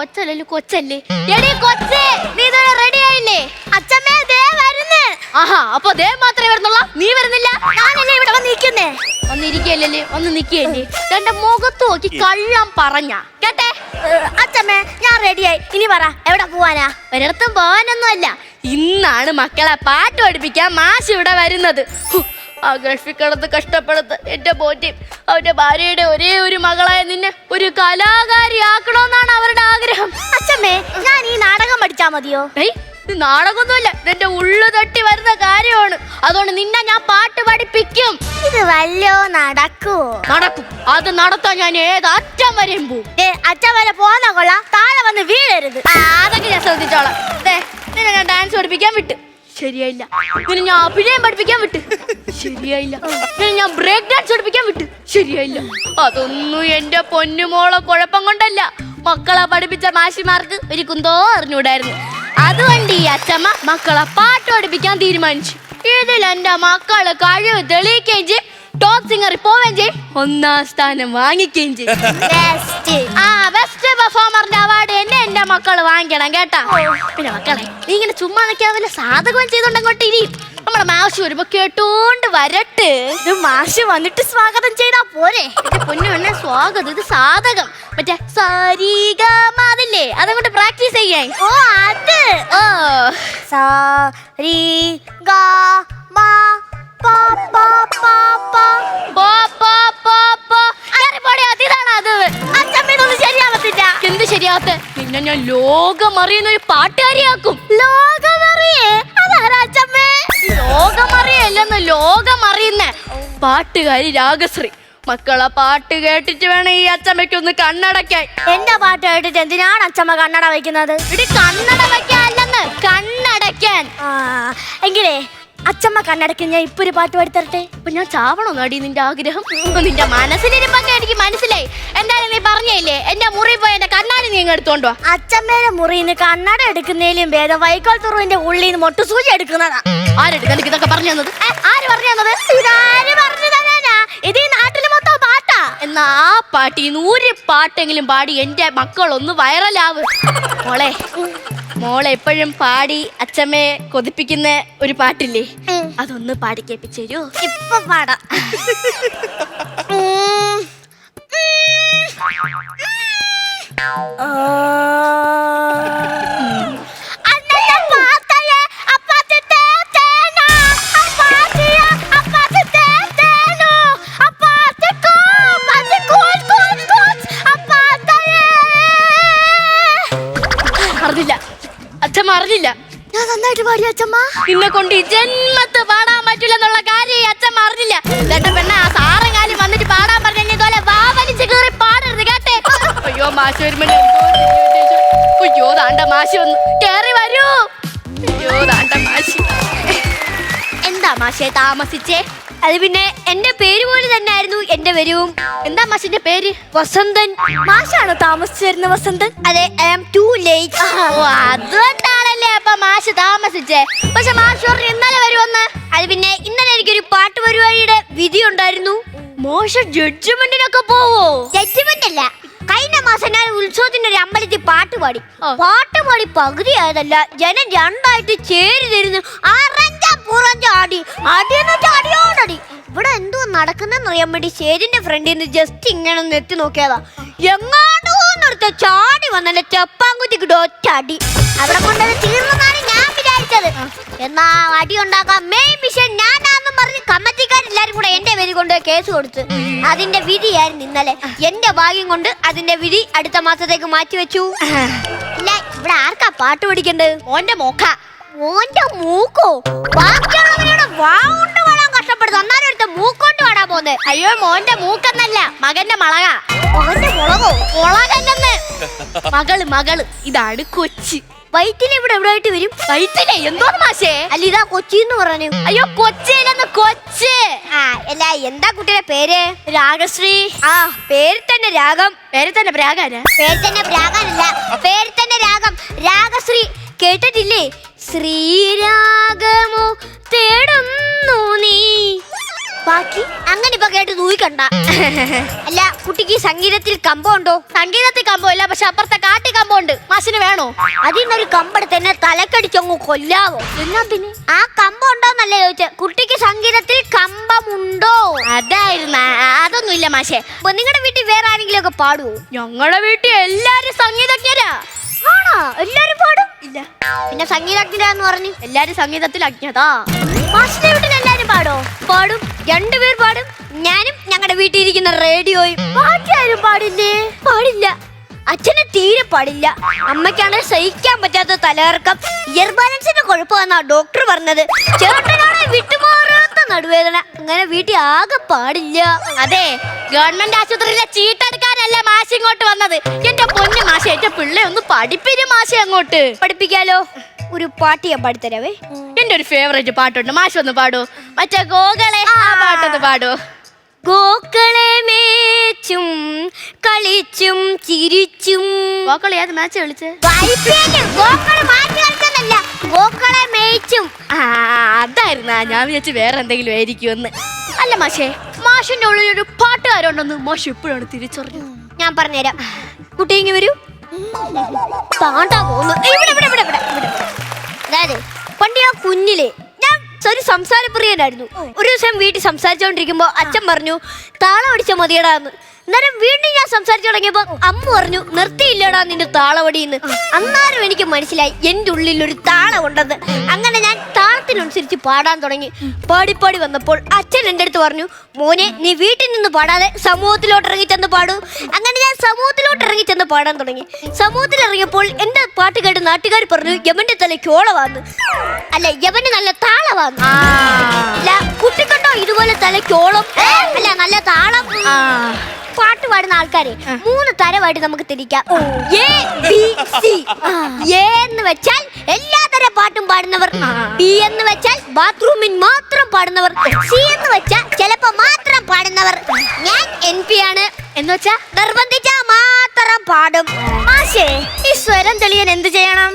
അയ്യോ ഒച്ചല്ലേ കൊച്ചല്ലേ? എടി കൊച്ചേ നീ ഇതുവരെ റെഡി ആയില്ലേ? അച്ഛമ്മേ ദേ വരുന്നു. ആഹാ അപ്പൊ ദേ മാത്രമേ വരുന്നുള്ളൂ. നീ വരുന്നില്ല? ഞാനല്ലേ ഇവിടെ വന്നിരിക്കുന്നേ വന്നിരിക്കല്ലേ ഒന്ന് നിക്കല്ലേ എന്റെ മുഖത്ത് നോക്കി കള്ളം പറഞ്ഞ. കേട്ടെ? അച്ഛമ്മേ ഞാൻ റെഡിയായി ഇനി പറ എവിടെ പോവാനാ? ഒരിടത്തും പോവാനൊന്നുമല്ല ഇന്നാണ് മക്കളെ പാട്ട് പഠിപ്പിക്കാൻ മാഷ് ഇവിടെ വരുന്നത്. ആ ഗൾഫിൽ കിടന്ന് കഷ്ടപ്പെടുത്ത് എന്റെ പോറ്റി അവന്റെ ഭാര്യയുടെ ഒരേ ഒരു മകളായ നിന്നെ ഒരു കലാകാരി കലാകാരിയാക്കണമെന്നാണ് അവരുടെ ആഗ്രഹം. അച്ഛമ്മേ ഞാൻ ഈ നാടകം പഠിച്ചാ മതിയോ? ഇത് നാടകമൊന്നുമില്ല. ഇതെന്റെ ഉള്ളു തട്ടി വരുന്ന കാര്യമാണ്. അതുകൊണ്ട് നിന്നെ ഞാൻ പാട്ട് പഠിപ്പിക്കും. ഇത് വല്ലോ നടക്കുവോ? നടക്കും. അത് നടത്താൻ ഞാൻ ഏത് അറ്റം വരെയും പോവും. അച്ഛൻ വരെ പോന്ന കൊള്ളാം. താഴെ വന്ന് വീഴരുത്. അതൊക്കെ ഞാൻ ശ്രദ്ധിച്ചോളാം. ഞാൻ ഡാൻസ് പഠിപ്പിക്കാൻ വിട്ട്. ശരിയായില്ല. പിന്നെ ഞാൻ അഭിനയം പഠിപ്പിക്കാൻ വിട്ട്. ശരിയായില്ല. പിന്നെ ഞാൻ ബ്രേക്ക് ഡാൻസ് പഠിപ്പിക്കാൻ വിട്ട്. ശരിയായില്ല. അതൊന്നും എന്റെ പൊന്നുമോളെ കുഴപ്പം കൊണ്ടല്ല. മക്കളെ പഠിപ്പിച്ച മാഷിമാർക്ക് ഒരു കുന്തോ അറിഞ്ഞൂടായിരുന്നു അതുകൊണ്ട് ഈ അച്ഛമ്മ മക്കളെ പാട്ട് പഠിപ്പിക്കാൻ തീരുമാനിച്ചു. ഇതിൽ എന്റെ മക്കൾ കഴിവ് തെളിയിക്കുകയും ചെയ്യും. ടോപ്പ് സിംഗറിൽ പോവുകയും ചെയ്യും. ഒന്നാം സ്ഥാനം വാങ്ങിക്കുകയും ചെയ്യും. ആ ബെസ്റ്റ് പെർഫോമറിന്റെ അവാർഡ് എന്നെ എന്റെ മക്കൾ വാങ്ങിക്കണം കേട്ടാ. പിന്നെ മക്കളെ നീ ഇങ്ങനെ ചുമ്മാ നിൽക്കാൻ വല്ല സാധകം ചെയ്തോണ്ടങ്ങോട്ട് ഇരി. നമ്മുടെ മാഷ് വരുമ്പോ കേട്ടോണ്ട് വരട്ടെ. ഇത് മാഷ് വന്നിട്ട് സ്വാഗതം ചെയ്താ പോരെ. പൊന്നു എന്നെ സ്വാഗതം. ഇത് സാധകം. മറ്റേ സരിഗമതില്ലേ അതങ്ങോട്ട് പ്രാക്ടീസ് ചെയ്യാൻ. ഓ അത്. ഓ. സാ രി ഗ പാ പാ പാ പാ പാ. പോ, പോ, പോ, പോ. കേറി പോടി, അതിതാണ് അത്. അച്ഛമ്മ എന്ത് ശരിയാത്ത? പിന്നെ ഞാൻ ലോകം അറിയുന്ന ഒരു പാട്ടുകാരിയാക്കും ലോകമറിയേ ലോകമറിയല്ലെന്ന് ലോകമറിയുന്ന. പാട്ടുകാരി രാഗശ്രീ. മക്കളെ പാട്ട് കേട്ടിട്ട് വേണം ഈ അച്ചമ്മയ്ക്ക് ഒന്ന് കണ്ണടക്കാൻ എന്റെ പാട്ട് കേട്ടിട്ട് എന്തിനാണ് അച്ചമ്മ കണ്ണട വയ്ക്കുന്നത്? ഇടി കണ്ണട വയ്ക്കാല്ലെന്ന്. കണ്ണടയ്ക്കാൻ. ആ എങ്കിലേ അച്ചമ്മ കണ്ണടയ്ക്ക് ഞാൻ ഇപ്പൊ ഒരു പാട്ട് പാടി തരട്ടെ അപ്പൊ ഞാൻ ചാവണോ നടി നിന്റെ ആഗ്രഹം? നിന്റെ മനസ്സിലിരിപ്പൊക്കെ എനിക്ക് മനസ്സിലായി എന്തായാലും നീ പറഞ്ഞില്ലേ? എന്റെ മുറി പോയ എന്റെ കണ്ണാടി നീ ഇങ്ങ് എടുത്തോണ്ട് അച്ഛമ്മേടെ മുറിന്ന് കണ്ണട എടുക്കുന്നതിലും ഭേദം വൈക്കോൽ തുറവിന്റെ ഉള്ളിൽ നിന്ന് മൊട്ടുസൂചി എടുക്കുന്നതാ. ആരെടുക്കാൻ എനിക്ക് ഇതൊക്കെ പറഞ്ഞു തന്നത്? ഏ, ആര് പറഞ്ഞു തന്നത്? ഇതാര് പറഞ്ഞു തരാനാ ഇത് ഈ നാട്ടിൽ മൊത്തം പാട്ടാ. എന്നാ ആ പാട്ടി നൂറ് പാട്ടെങ്കിലും പാടി എന്റെ മക്കളൊന്ന് വൈറലാവ്. മോളെ മോളെ എപ്പോഴും പാടി അച്ഛമ്മയെ കൊതിപ്പിക്കുന്ന ഒരു പാട്ടില്ലേ? ഉം. അതൊന്ന് പാടി കേൾപ്പിച്ചു ഇപ്പൊ പാടാം. ഉം. അറിഞ്ഞില്ല. അച്ഛൻ അറിഞ്ഞില്ല. ഞാൻ നന്നായിട്ട് പാടി അച്ഛമ്മ നിന്നെ കൊണ്ട് ഈ ജന്മത്ത് പാടാൻ പറ്റില്ല എന്നുള്ള കാര്യം അച്ഛൻ അറിഞ്ഞില്ല. ചേട്ട പെണ്ണ ആ മാഷ് വരുമ്പോ. അയ്യോ താണ്ട മാഷി വന്നു കേറി വരൂ. അയ്യോ താണ്ട മാഷ്. എന്താ മാഷെ താമസിച്ചേ? അത് പിന്നെ എന്റെ പേര് പോലെ തന്നെ ആയിരുന്നു എന്റെ വരവും. എന്താ മാഷിന്റെ പേര്? വസന്തൻ. മാഷാണോ താമസിച്ചു വരുന്ന വസന്തൻ? അതെ ഐ ആം ടു ലേറ്റ് ഓ അതുകൊണ്ടാണല്ലേ അപ്പൊ മാഷ് താമസിച്ചേ? പക്ഷെ മാഷ് പറഞ്ഞു ഇന്നലെ വരുമെന്ന്. അത് പിന്നെ ഇന്നലെ എനിക്കൊരു പാട്ട് പരിപാടിയുടെ വിധി ഉണ്ടായിരുന്നു. മോശ ജഡ്ജ്മെന്റിനൊക്കെ പോവോ? ജഡ്ജ്മെന്റ് അല്ല. കഴിഞ്ഞ മാസം ഞാൻ ഉത്സവത്തിന്റെ ഒരു അമ്പലത്തിൽ പാട്ട് പാടി. പാട്ട് പാടി പകുതി ആയതല്ല ജനം രണ്ടായിട്ട് ചേരി തരുന്നു അറഞ്ച പുറഞ്ച അടിയെന്ന് വെച്ചാൽ അടിയോടടി. ഇവിടെ എന്തോ നടക്കുന്നെന്ന് അറിയാൻ വേണ്ടി ചേരിന്റെ ഫ്രണ്ടിൽ നിന്ന് ജസ്റ്റ് ഇങ്ങനെ ഒന്ന് എത്തി നോക്കിയതാ. എങ്ങാണ്ടോ നിർത്ത ചാടി വന്നെ ചെപ്പാങ്കുറ്റിക്കിട്ട് ഒറ്റ അടി. അവിടെ കൊണ്ടത് തീർന്നതാണ് ഞാൻ വിചാരിച്ചത്. എന്നാ അടി ഉണ്ടാക്കാൻ മെയിൻ പറഞ്ഞ് കമ്മറ്റിക്കാരെല്ലാരും കൂടെ എന്റെ പേര് കൊണ്ട് കേസ് കൊടുത്ത്. അതിന്റെ വിധിയായിരുന്നു ഇന്നലെ. എന്റെ ഭാഗ്യം കൊണ്ട് അതിന്റെ വിധി അടുത്ത മാസത്തേക്ക് മാറ്റി വെച്ചു. ഇല്ല ഇവിടെ ആർക്കാ പാട്ട് പഠിക്കണ്ടത്? മോന്റെ മോക്ക. ഓന്റെ മൂക്കോ? ബാക്കിയുള്ളവരോട് വാ കൊണ്ട് പാടാൻ കഷ്ടപ്പെടുന്നു. എന്നാലും എടുത്ത മൂക്കോണ്ട് പാടാൻ പോകുന്നത്. അയ്യോ മോന്റെ മൂക്കെന്നല്ല. മകന്റെ മളക. മകന്റെ മുളകോ? മുളകല്ലെന്ന്. മകൾ മകൾ ഇതാണ് കൊച്ചി. വയറ്റിൽ ഇവിടെ എവിടെ ആയിട്ട് വരും? വൈറ്റിലെ? എന്തോ മാഷേ? അല്ല ഇതാ കൊച്ചി എന്ന് പറഞ്ഞു. അയ്യോ കൊച്ചിയിലെന്ന് കൊച്ച്. ആ അല്ല എന്താ കുട്ടിയുടെ പേര്? രാഗശ്രീ. ആ പേര് തന്നെ രാഗം. പേര് തന്നെ പ്രാഗാന പേര് തന്നെ പ്രാഗാനല്ല പേര് തന്നെ രാഗം. രാഗശ്രീ കേട്ടിട്ടില്ലേ? ശ്രീരാഗമോ തേടുന്നു നീ ബാക്കി അങ്ങനെ ഇപ്പൊ കേട്ട് തൂയിക്കണ്ട അല്ല കുട്ടിക്ക് സംഗീതത്തിൽ കമ്പം ഉണ്ടോ? സംഗീതത്തിൽ കമ്പോ ഇല്ല പക്ഷെ അപ്പുറത്തെ കാട്ടി കമ്പം ഉണ്ട്. മാഷിന് വേണോ? അതിന്നൊരു കമ്പെടുത്ത് എന്നെ തലക്കടിച്ചങ്ങ് കൊല്ലാവോ? എന്നാ പിന്നെ? ആ കമ്പം ഉണ്ടോന്നല്ലേ ചോദിച്ച. കുട്ടിക്ക് സംഗീതത്തിൽ കമ്പമുണ്ടോ? അതായിരുന്നു. അതൊന്നും ഇല്ല മാഷെ. നിങ്ങളുടെ വീട്ടിൽ വേറെ ആരെങ്കിലും ഒക്കെ പാടുവോ? ഞങ്ങളുടെ വീട്ടിൽ എല്ലാരും സംഗീതജ്ഞരാ. ആണോ? എല്ലാരും പാടും? ഇല്ല. പിന്നെ സംഗീതജ്ഞരാന്ന് പറഞ്ഞു? എല്ലാരും സംഗീതത്തിൽ അജ്ഞതാ. മാഷിന്റെ വീട്ടിൽ എല്ലാരും പാടോ പാടും രണ്ടുപേർ പാടും. ഞാനും ഞങ്ങളുടെ വീട്ടിൽ ഇരിക്കുന്ന റേഡിയോയും പാട്ടാരും പാടില്ലേ? പാടില്ല. അച്ഛന് തീരെ പാടില്ല. അമ്മയ്ക്കാണ് സഹിക്കാൻ പറ്റാത്ത തലകർക്കം ഇയർ ബാലൻസിന്റെ കുഴപ്പമെന്നാ ഡോക്ടർ പറഞ്ഞത്. ചേട്ടനാണ് വിട്ടുമാറാത്ത നടുവേദന. അങ്ങനെ വീട്ടിൽ ആകെ പാടില്ല. അതെ ഗവൺമെന്റ് ആശുപത്രിയിലെ ചീട്ടെടുക്കാനല്ല മാഷി ഇങ്ങോട്ട് വന്നത്? എന്റെ പൊന്നു മാഷ എന്റെ പിള്ളേ ഒന്ന് പഠിപ്പിര് മാഷി അങ്ങോട്ട്. പഠിപ്പിക്കാലോ? ഒരു പാട്ട് ഞാൻ പാടിത്തരാവേ. എന്റെ ഒരു ഫേവറേറ്റ് പാട്ടുണ്ട്. മാഷ് ഒന്ന് പാടൂ. മറ്റേ ഗോകളെ ആ പാട്ടൊന്ന് പാടൂ. ഗോക്കളെ മേച്ചും കളിച്ചും ചിരിച്ചും. ഗോക്കളെ ഏത് മാച്ച് കളിച്ച്? ഗോക്കളെ മേയ്ച്ചും ആ അതായിരുന്നു. ഞാൻ വിചാരിച്ചു വേറെ എന്തെങ്കിലും ആയിരിക്കും എന്ന് അല്ല മാഷേ മാഷിന്റെ ഉള്ളിൽ ഒരു പാട്ടുകാരുണ്ടെന്ന് മാഷ് എപ്പോഴാണ് തിരിച്ചറിഞ്ഞത്. ഞാൻ പറഞ്ഞുതരാം. കുട്ടി ഇങ്ങ് വരൂ. താണ്ടാ പോകുന്നു. ഇവിടെ ഇവിടെ ഇവിടെ ഇവിടെ ഇവിടെ. അതായത് പണ്ട് ഞാൻ കുഞ്ഞിലെ ഞാൻ ഒരു സംസാരപ്രിയനായിരുന്നു. ഒരു ദിവസം വീട്ടിൽ സംസാരിച്ചോണ്ടിരിക്കുമ്പോ അച്ഛൻ പറഞ്ഞു താളം അടിച്ച മതിയടാ എന്ന്. അന്നേരം വീണ്ടും ഞാൻ സംസാരിച്ചു തുടങ്ങിയപ്പോ അമ്മ പറഞ്ഞു നിർത്തിയില്ലടാ നിന്റെ താളവടിന്ന്. അന്നേരം എനിക്ക് മനസ്സിലായി എന്റെ ഉള്ളിൽ ഒരു താളമുണ്ടെന്ന് അങ്ങനെ ഞാൻ താളത്തിനനുസരിച്ച് പാടാൻ തുടങ്ങി. പാടിപ്പാടി പാടി വന്നപ്പോൾ അച്ഛൻ എന്റെ അടുത്ത് പറഞ്ഞു മോനെ നീ വീട്ടിൽ നിന്ന് പാടാതെ സമൂഹത്തിലോട്ട് ഇറങ്ങി ചെന്ന് പാടൂ. അങ്ങനെ ഞാൻ സമൂഹത്തിലോട്ട് ഇറങ്ങി ചെന്ന് പാടാൻ തുടങ്ങി. സമൂഹത്തിൽ ഇറങ്ങിയപ്പോൾ എന്റെ പാട്ട് കേട്ട് നാട്ടുകാർ പറഞ്ഞു യമന്റെ തലയ്ക്ക് ഓളവാന്ന്. അല്ല യമന് നല്ല താളവാന്ന്. കുട്ടിക്കണ്ടോ? ഇതുപോലെ തലയ്ക്ക് ഓളം അല്ല നല്ല താളം. പാട്ട് പാടുന്ന ആൾക്കാരെ മൂന്ന് തരമായിട്ട് നമുക്ക് തിരിക്കാം. എ ബി സി എ എന്ന് വെച്ചാൽ എല്ലാ തരം പാട്ടും പാടുന്നവർ. ബി എന്ന് വെച്ചാൽ ബാത്റൂമിൽ മാത്രം പാടുന്നവർ. സി എന്ന് വെച്ചാൽ ചിലപ്പോ മാത്രം പാടുന്നവർ. ഞാൻ എൻ പി ആണ്. എന്ന് വെച്ചാ? നിർബന്ധിച്ചാ മാത്രം പാടും. മാഷേ ഈ സ്വരം തെളിയാൻ എന്ത് ചെയ്യണം?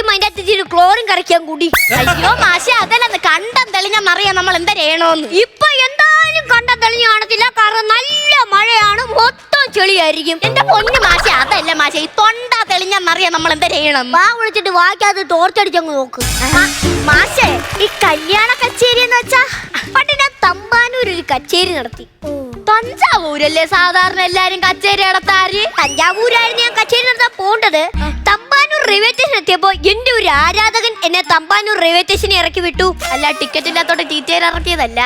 കുടിക്കുമ്പോ അതിന്റെ അകത്ത് ഇച്ചിരി ക്ലോറിൻ കറിക്കാൻ കൂടി. അയ്യോ മാഷെ അതല്ല കണ്ടം തെളിഞ്ഞ മറിയാ നമ്മൾ എന്താ ചെയ്യണോന്ന്. ഇപ്പൊ എന്തായാലും കണ്ടം തെളിഞ്ഞു കാണത്തില്ല. കാരണം നല്ല മഴയാണ് മൊത്തം ചെളിയായിരിക്കും. എന്റെ പൊന്നു മാഷെ അതല്ല മാഷെ ഈ തൊണ്ട തെളിഞ്ഞെന്നറിയാം നമ്മൾ എന്താ ചെയ്യണം? വാ വിളിച്ചിട്ട് വാക്കാത് തോർച്ചടിച്ചങ്ങ് നോക്ക്. മാഷെ ഈ കല്യാണ കച്ചേരി എന്ന് വെച്ചാ പണ്ട് ഞാൻ തമ്പാനൂർ ഒരു കച്ചേരി നടത്തി. തഞ്ചാവൂരല്ലേ? സാധാരണ എല്ലാരും കച്ചേരി നടത്താറ്? തഞ്ചാവൂരായിരുന്നു ഞാൻ കച്ചേരി നടത്താൻ പോണ്ടത് തമ്പാനൂർ റെയിൽവേ സ്റ്റേഷൻ എത്തിയപ്പോ എന്റെ ഒരു ആരാധകൻ എന്നെ തമ്പാനൂർ റെയിൽവേ സ്റ്റേഷനിൽ ഇറക്കി വിട്ടു. അല്ല ടിക്കറ്റ് ഇല്ലാത്തോട്ട് ടീച്ചർ ഇറക്കിയതല്ല.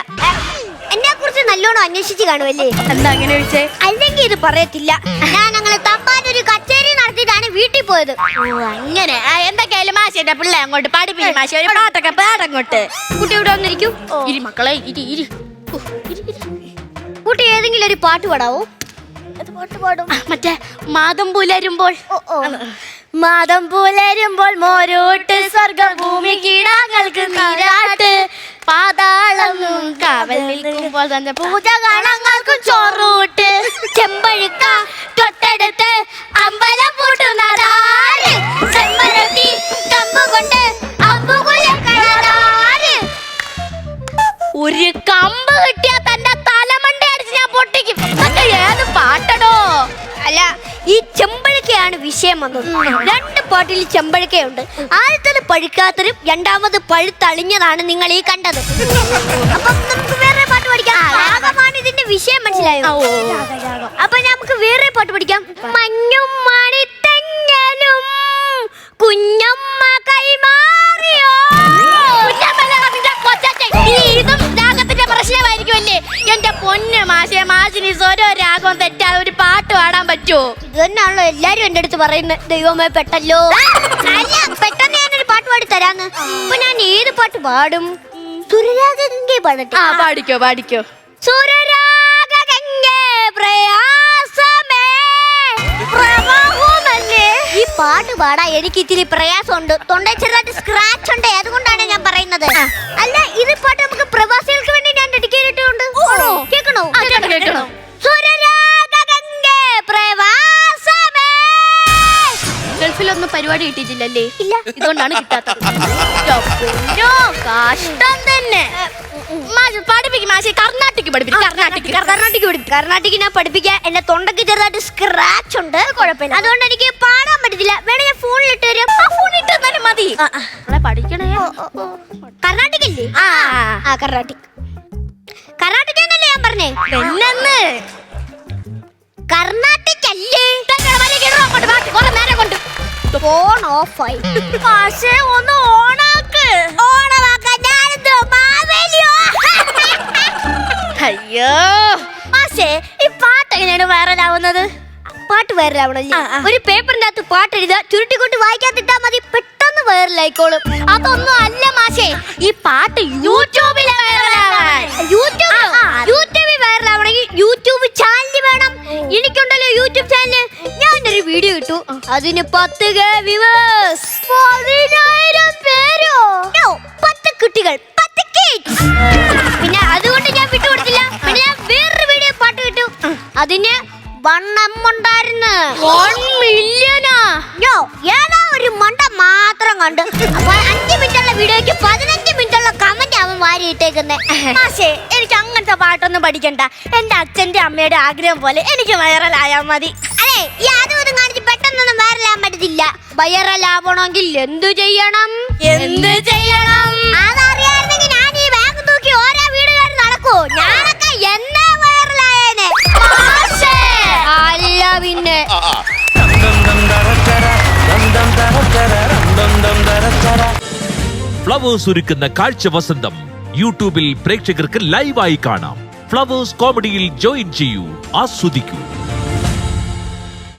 എന്നെ കുറിച്ച് നല്ലോണം അന്വേഷിച്ച് കാണുമല്ലേ? എന്താ അങ്ങനെ ചോദിച്ചേ അല്ലെങ്കിൽ ഇത് പറയത്തില്ല. ഞാൻ ഞങ്ങൾ തമ്പാനൂർ കച്ചേരി നടത്തിയിട്ടാണ് വീട്ടിൽ പോയത്. ഓ അങ്ങനെ. ആ, എന്തൊക്കെയായാലും മാഷിന്റെ പിള്ളേ അങ്ങോട്ട് പഠിപ്പിക്കും മാഷി. ഒരു പാട്ടൊക്കെ പാടങ്ങോട്ട് കുട്ടി ഇവിടെ വന്നിരിക്കൂ. ഇരി മക്കളെ ഇരി ഇരി. ഉ, ഇരി, ഇരി. കുട്ടി ഏതെങ്കിലും ഒരു പാട്ട് പാടാവോ? പാട്ട് പാടും? മറ്റേ മാതം പുലരുമ്പോൾ. മാതം പുലരുമ്പോൾ മോരോട്ട് സ്വർഗഭൂമി കീടാങ്ങൾക്ക് നീരാട്ട്. പാതാളം കാവൽ നിൽക്കുമ്പോൾ തന്നെ പൂജ കാണാങ്ങൾക്കും ചോറൂട്ട്. ചെമ്പഴുക്ക തൊട്ടടുത്ത് അമ്പലം പൂട്ടുന്നതാര്? ചെമ്പരത്തി കമ്പുകൊണ്ട് അമ്പുകുലക്കളാര് ഒരു കമ്പ് പൊട്ടിക്കും ഇതൊക്കെ ഏത് പാട്ടടോ. അല്ല ഈ ചെമ്പഴക്കയാണ് വിഷയം വന്നത്. രണ്ട് പാട്ടിൽ ചെമ്പഴക്കയുണ്ട്. ആദ്യത്തത് പഴുക്കാത്തതും രണ്ടാമത് പഴുത്തളിഞ്ഞതാണ് നിങ്ങൾ ഈ കണ്ടത്. അപ്പം നമുക്ക് വേറെ പാട്ട് പഠിക്കാം. രാഗമാണ് ഇതിന്റെ വിഷയം മനസ്സിലായോ. അപ്പൊ നമുക്ക് വേറെ പാട്ട് പഠിക്കാം. മഞ്ഞും മണിത്തെങ്ങലും കുഞ്ഞമ്മ കൈമാറിയോ പറ്റുമോ ഇത് തന്നെയാണല്ലോ എല്ലാരും എന്റെ അടുത്ത് പറയുന്നത്. ദൈവമേ പെട്ടല്ലോ. അല്ല പെട്ടെന്ന് ഞാനൊരു പാട്ട് പാടി തരാന്ന്. ഇപ്പൊ ഞാൻ ഏത് പാട്ട് പാടും? സുരരാഗംഗെ പാടട്ടെ. ആ പാടിക്കോ പാടിക്കോ. സുരരാ പ്രയാസമേ. പ്രവാഹമല്ലേ ഈ പാട്ട് പാടാ എനിക്ക് ഇത്തിരി പ്രയാസമുണ്ട്. തൊണ്ടയിൽ ചെറുതായിട്ട് സ്ക്രാച്ച് ഉണ്ട് അതുകൊണ്ടാണ് ഞാൻ പറയുന്നത്. അല്ല ഇത് പാട്ട് നമുക്ക് പ്രവാസികൾക്ക് പരിപാടി കിട്ടിയിട്ടില്ലല്ലേ? ഇല്ല. ഇതുകൊണ്ടാണ് കിട്ടാത്തത്. പൊന്നോ, കഷ്ടം തന്നെ. മാഷ് പഠിപ്പിക്കും മാഷെ കർണാട്ടിക് പഠിപ്പിക്കും കർണാട്ടിക് കർണാട്ടിക് പഠിപ്പിക്കും. കർണാട്ടിക് ഞാൻ പഠിപ്പിക്കാൻ എന്റെ തൊണ്ടക്ക് ചെറുതായിട്ട് സ്ക്രാച്ച് ഉണ്ട്. കുഴപ്പമില്ല. അതുകൊണ്ട് എനിക്ക് പാടാൻ പറ്റത്തില്ല. വേണേ ഞാൻ ഫോണിൽ ഇട്ട് തരും. ആ ഫോണിൽ ഇട്ട് തന്നാലും മതി. നമ്മളെ പഠിക്കണേ. കർണാട്ടിക് ഇല്ലേ ആ. ആ. കർണാട്ടിക്. കർണാട്ടിക് എന്നല്ലേ ഞാൻ പറഞ്ഞേ? പെണ്ണെന്ന് കർണാട്ടിക് ഫോൺ ഓഫായി പക്ഷേ ഒന്ന് ഓണാക്ക്. ഓണമാക്കാൻ ഞാനെന്തോ മാവേലിയോ? അയ്യോ. മാഷേ ഈ പാട്ട് എങ്ങനെയാണ് വൈറലാവുന്നത്? പാട്ട് വൈറലാവണല്ലേ? ഒരു പേപ്പറിന്റെ അകത്ത് പാട്ട് എഴുതുക ചുരുട്ടിക്കൊണ്ട് വായിക്കാത്തിട്ടാ മതി പെട്ടെന്ന് വൈറലായിക്കോളും. അതൊന്നും അല്ല മാഷേ. ഈ പാട്ട് യൂട്യൂബിൽ അതിന് പത്ത് കെ വ്യൂവേഴ്സ്. പതിനായിരം പേരോ? പത്ത് കുട്ടികൾ പത്ത് kids. പിന്നെ അതുകൊണ്ട് ഞാൻ വിട്ടുകൊടുത്തില്ല. പിന്നെ ഞാൻ വേറൊരു വീഡിയോ പാട്ട് കിട്ടു. അതിന് വണ്ണം ഉണ്ടായിരുന്നു വൺ മില്യനാ യോ ഏതാ ഒരു മണ്ട മാത്രം കണ്ട്. അപ്പൊ അഞ്ച് മിനിറ്റുള്ള വീഡിയോക്ക് പതിനഞ്ച് മിനിറ്റുള്ള കമന്റ് അവൻ വാരി ഇട്ടേക്കുന്നേ. മാഷേ എനിക്ക് അങ്ങനത്തെ പാട്ടൊന്നും പഠിക്കണ്ട. എന്റെ അച്ഛന്റെ അമ്മയുടെ ആഗ്രഹം പോലെ എനിക്ക് വൈറലായാ മതി. അതെ ഈ അതും പെട്ടെന്നൊന്നും വൈറലാൻ പറ്റത്തില്ല. വൈറലാവണമെങ്കിൽ എന്തു ചെയ്യണം? എന്ത് ചെയ്യണം? അതറിയായിരുന്നെങ്കിൽ ഞാൻ ഈ ബാഗ് തൂക്കി ഓരോ വീടുകാരും നടക്കൂ ഞാനൊക്കെ എന്നാ വൈറലായേനെ അല്ല പിന്നെ. ഫ്ലവേഴ്സ് ഒരുക്കുന്ന കാഴ്ച വസന്തം യൂട്യൂബിൽ പ്രേക്ഷകർക്ക് ലൈവായി കാണാം. ഫ്ലവേഴ്സ് കോമഡിയിൽ ജോയിൻ ചെയ്യൂ ആസ്വദിക്കൂ.